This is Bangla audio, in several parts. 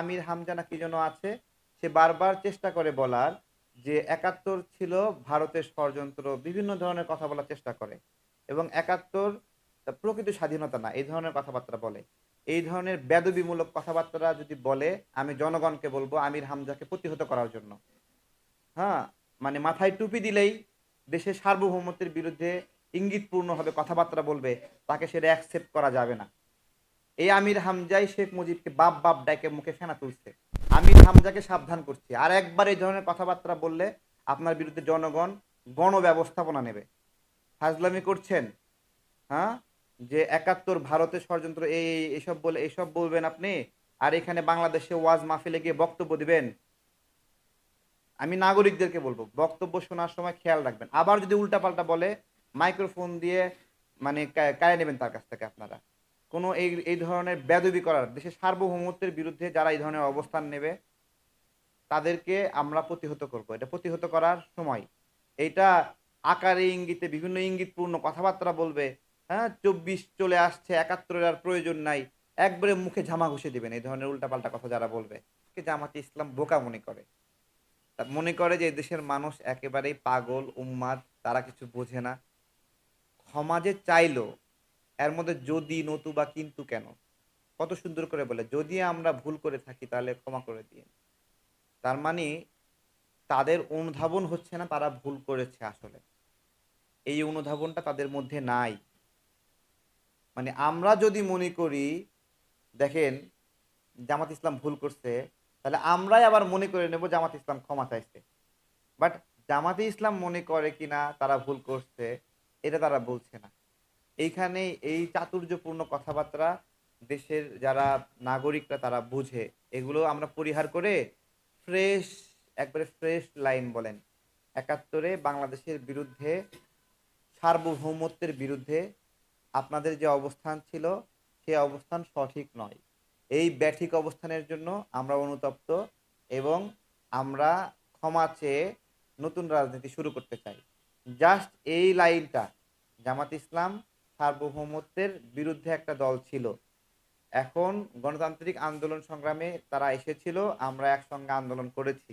আমির হামজা না কি যেন আছে, সে বারবার চেষ্টা করে বলার যে একাত্তর ছিল ভারতের ষড়যন্ত্র, বিভিন্ন ধরনের কথা বলার চেষ্টা করে এবং একাত্তর প্রকৃত স্বাধীনতা না, এই ধরনের কথাবার্তা বলে। এই ধরনের বেদবিমূলক কথাবার্তা যদি বলে, আমি জনগণকে বলব আমির হামজাকে প্রতিহত করার জন্য। হ্যাঁ মানে মাথায় টুপি দিলেই দেশের সার্বভৌমত্বের বিরুদ্ধে ইঙ্গিতপূর্ণভাবে কথাবার্তা বলবে, তাকে সেটা অ্যাকসেপ্ট করা যাবে না। এই আমির হামজাই শেখ মুজিবকে বাপ বাপ ডাকে মুখে ফেনা তুলছে। আমির হামজাকে সাবধান করছে। আর একবার এই ধরনের কথাবার্তা বললে আপনার বিরুদ্ধে জনগণ গণ ব্যবস্থাপনা নেবে। ফাজলামি করছেন হ্যাঁ? যে একাত্তর ভারতের ষড়যন্ত্র, এই এইসব বলে এইসব বলবেন আপনি, আর এখানে বাংলাদেশে ওয়াজ মাহফিলে গিয়ে বক্তব্য দিবেন। আমি নাগরিকদেরকে বলব, বক্তব্য শোনার সময় খেয়াল রাখবেন। আবার যদি উল্টাপাল্টা বলে, মাইক্রোফোন দিয়ে মানে কা- কাড়ে নেবেন তার কাছ থেকে আপনারা। কোনো এই এই ধরনের বেদবি করার, দেশের সার্বভৌমত্বের বিরুদ্ধে যারা এই ধরনের অবস্থান নেবে, তাদেরকে আমরা প্রতিহত করব। এটা প্রতিহত করার সময়। এইটা আকারে ইঙ্গিতে, বিভিন্ন ইঙ্গিতপূর্ণ কথাবার্তা বলবে হ্যাঁ? চব্বিশ চলে আসছে, একাত্তরের আর প্রয়োজন নাই। একবারে মুখে ঝামা ঘষে দেবেন এই ধরনের উল্টাপাল্টা কথা যারা বলবে। জামাতে ইসলাম বোকা মনে করে। মনে করে যে দেশের মানুষ একেবারেই পাগল, উম্মাদ, তারা কিছু বোঝে না। যে চাইলো এর মধ্যে যদি নতুবা কিন্তু কেন? কত সুন্দর করে বলে, যদি আমরা ভুল করে থাকি তাহলে ক্ষমা করে দিন। তার মানে তাদের অনুধাবন হচ্ছে না তারা ভুল করেছে আসলে। এই অনুধাবনটা তাদের মধ্যে নাই। মানে আমরা যদি মনে করি, দেখেন, জামাত ইসলাম ভুল করছে, তাহলে আমরাই আবার মনে করে নেব জামাত ইসলাম ক্ষমা চাইছে। বাট জামাতে ইসলাম মনে করে কিনা, তারা ভুল করছে, এটা তারা বলছে না। এইখানে এই চাতুর্যপূর্ণ কথাবার্তা দেশের যারা নাগরিকরা তারা বুঝে। এগুলো আমরা পরিহার করে ফ্রেশ একবারে ফ্রেশ লাইন বলেন। একাত্তরে বাংলাদেশের বিরুদ্ধে, সার্বভৌমত্বের বিরুদ্ধে আপনাদের যে অবস্থান ছিল, সে অবস্থান সঠিক নয়। এই ব্যাঠিক অবস্থানের জন্য আমরা অনুতপ্ত এবং আমরা ক্ষমা চেয়ে নতুন রাজনীতি শুরু করতে চাই। জাস্ট এই লাইনটা জামাত ইসলাম সার্বভৌমত্বের বিরুদ্ধে একটা দল ছিল। এখন গণতান্ত্রিক আন্দোলন সংগ্রামে তারা এসেছিল, আমরা একসঙ্গে আন্দোলন করেছি।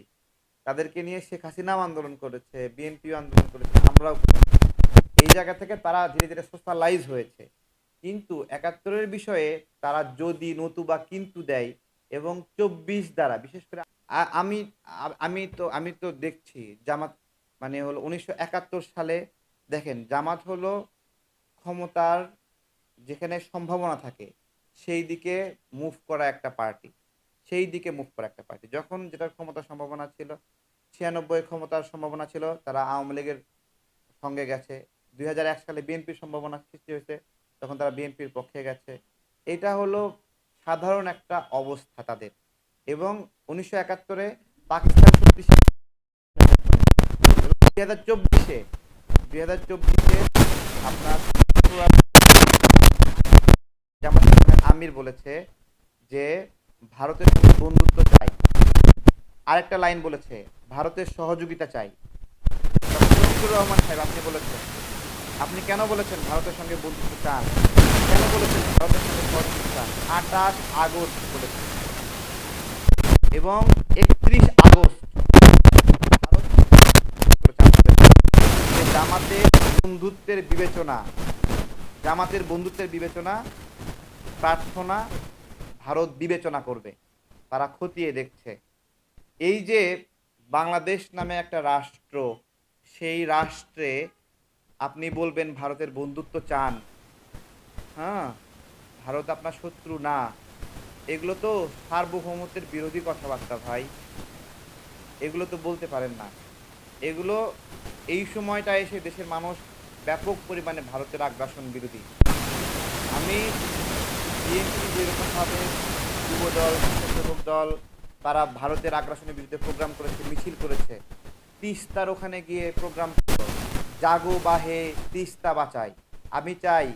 তাদেরকে নিয়ে শেখ হাসিনাও আন্দোলন করেছে, বিএনপিও আন্দোলন করেছে, আমরাও এই জায়গা থেকে তারা ধীরে ধীরে সোশ্যালাইজ হয়েছে। কিন্তু একাত্তরের বিষয়ে তারা যদি নতুবা কিন্তু দেয় এবং চব্বিশ দ্বারা, বিশেষ করে আমি আমি তো আমি তো দেখছি জামাত মানে হলো উনিশশো একাত্তর সালে, দেখেন জামাত হলো ক্ষমতার যেখানে সম্ভাবনা থাকে, সেই দিকে মুভ করা একটা পার্টি সেই দিকে মুভ করা একটা পার্টি যখন যেটার ক্ষমতার সম্ভাবনা ছিল ছিয়ানব্বই ক্ষমতার সম্ভাবনা ছিল, তারা আওয়ামী লীগের সঙ্গে গেছে। দুই হাজার এক সালে বিএনপির সম্ভাবনা সৃষ্টি হয়েছে, তখন তারা বিএনপির পক্ষে গেছে। এটা হলো সাধারণ একটা অবস্থা তাদের। এবং উনিশশো একাত্তরে পাকিস্তান দুই হাজার চব্বিশে, দুই হাজার চব্বিশে আপনার আমির বলেছে যে ভারতের বন্ধুত্ব চাই। আরেকটা লাইন বলেছে, ভারতের সহযোগিতা চাই। রহমান সাহেব, আপনি বলেছেন। আপনি কেন বলেছেন ভারতের সঙ্গে বন্ধুত্ব চান? কেন বলেছেন ভারতের সঙ্গে সহযোগিতা চান? আঠাশ আগস্ট বলেছেন এবং একত্রিশ আগস্ট ভারত জামাতের বন্ধুত্বের বিবেচনা। জামাতের বন্ধুত্বের বিবেচনা, প্রার্থনা, ভারত বিবেচনা করবে। তারা খতিয়ে দেখছে। এই যে বাংলাদেশ নামে একটা রাষ্ট্র, সেই রাষ্ট্রে আপনি বলবেন ভারতের বন্ধুত্ব চান। হ্যাঁ ভারত আপনার শত্রু না। এগুলো তো সার্বভৌমত্বের বিরোধী কথাবার্তা ভাই। এগুলো তো বলতে পারেন না। এগুলো এই সময়টা এসে দেশের মানুষ ব্যাপক পরিমাণে ভারতের আগ্রাসন বিরোধী। আমি বিএনপি যেরকমভাবে যুব দল দল, তারা ভারতের আগ্রাসনের বিরুদ্ধে প্রোগ্রাম করেছে, মিছিল করেছে, তিস্তার ওখানে গিয়ে প্রোগ্রাম জাগো বাহে তিস্তা বাঁচাই। আমি চাই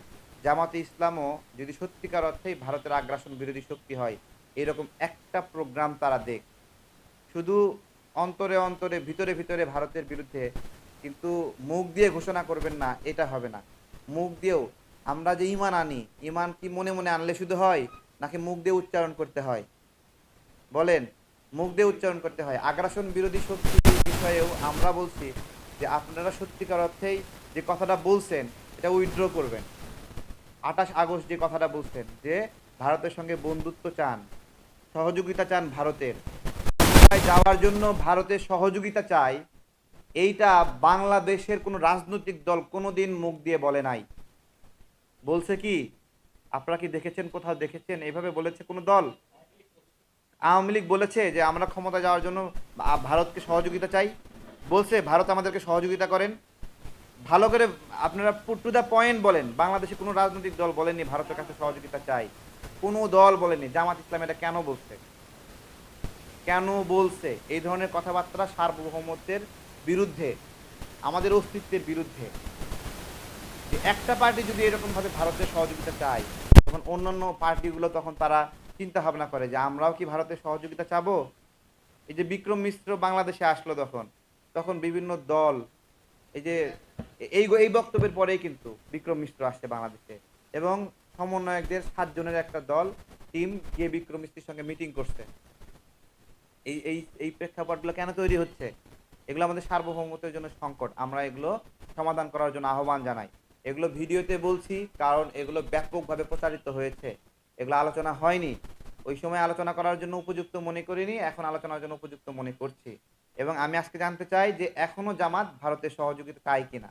জামাতে ইসলামও যদি সত্যিকার অর্থেই ভারতের আগ্রাসন বিরোধী শক্তি হয়, এরকম একটা প্রোগ্রাম তারা দেখ। শুধু অন্তরে অন্তরে, ভিতরে ভিতরে ভারতের বিরুদ্ধে কিন্তু মুখ দিয়ে ঘোষণা করবেন না, এটা হবে না। মুখ দিয়েও আমরা যে ইমান আনি ইমান কি মনে মনে আনলে শুধু হয়, নাকি মুখ দিয়ে উচ্চারণ করতে হয়? বলেন, মুখ দিয়ে উচ্চারণ করতে হয়। আগ্রাসন বিরোধী শক্তি বিষয়েও আমরা বলছি যে আপনারা সত্যিকার অর্থেই যে কথাটা বলছেন, এটা উইথড্র করবেন। আঠাশ আগস্ট যে কথাটা বলছেন, যে ভারতের সঙ্গে বন্ধুত্ব চান, সহযোগিতা চান ভারতের। যাওয়ার জন্য ভারতের সহযোগিতা চাই এইটা বাংলাদেশের কোনো রাজনৈতিক দল কোনো দিন মুখ দিয়ে বলে নাই। বলছে কি, আপনারা কি দেখেছেন কোথাও দেখেছেন? এইভাবে বলেছে কোনো দল? আওয়ামী লীগ বলেছে যে, আমরা ক্ষমতা যাওয়ার জন্য ভারতকে সহযোগিতা চাই। বলছে, ভারত আমাদেরকে সহযোগিতা করেন। ভালো করে আপনারা পুট টু দ্য পয়েন্ট বলেন, বাংলাদেশে কোনো রাজনৈতিক দল বলেনি ভারতের কাছে সহযোগিতা চাই। কোনো দল বলেনি। জামাত ইসলাম এটা কেন বলছে? কেন বলছে? এই ধরনের কথাবার্তা সার্বভৌমত্বের বিরুদ্ধে, আমাদের অস্তিত্বের বিরুদ্ধে। যে একটা পার্টি যদি এরকমভাবে ভারতের সহযোগিতা চায়, তখন অন্যান্য পার্টিগুলো তখন তারা চিন্তা ভাবনা করে যে, আমরাও কি ভারতের সহযোগিতা চাবো? এই যে বিক্রম মিশ্র বাংলাদেশে আসলো তখন তখন বিভিন্ন দল, এই যে এই এই বক্তব্যের পরেই কিন্তু বিক্রম মিশ্র আসছে বাংলাদেশে। এবং সমন্বয়কদের সাতজনের একটা দল, টিম গিয়ে বিক্রম মিশ্রের সঙ্গে মিটিং করছে। এই এই এই প্রেক্ষাপটগুলো কেন তৈরি হচ্ছে? এগুলো আমাদের সার্বভৌমত্বের জন্য সংকট। আমরা এগুলো সমাধান করার জন্য আহ্বান জানাই। এগুলো ভিডিওতে বলছি, কারণ এগুলো ব্যাপকভাবে প্রচারিত হয়েছে। এগুলো আলোচনা হয়নি। ওই সময় আলোচনা করার জন্য উপযুক্ত মনে করিনি, এখন আলোচনার জন্য উপযুক্ত মনে করছি। এবং আমি আজকে জানতে চাই যে এখনও জামাত ভারতের সহযোগিতা চাই কিনা।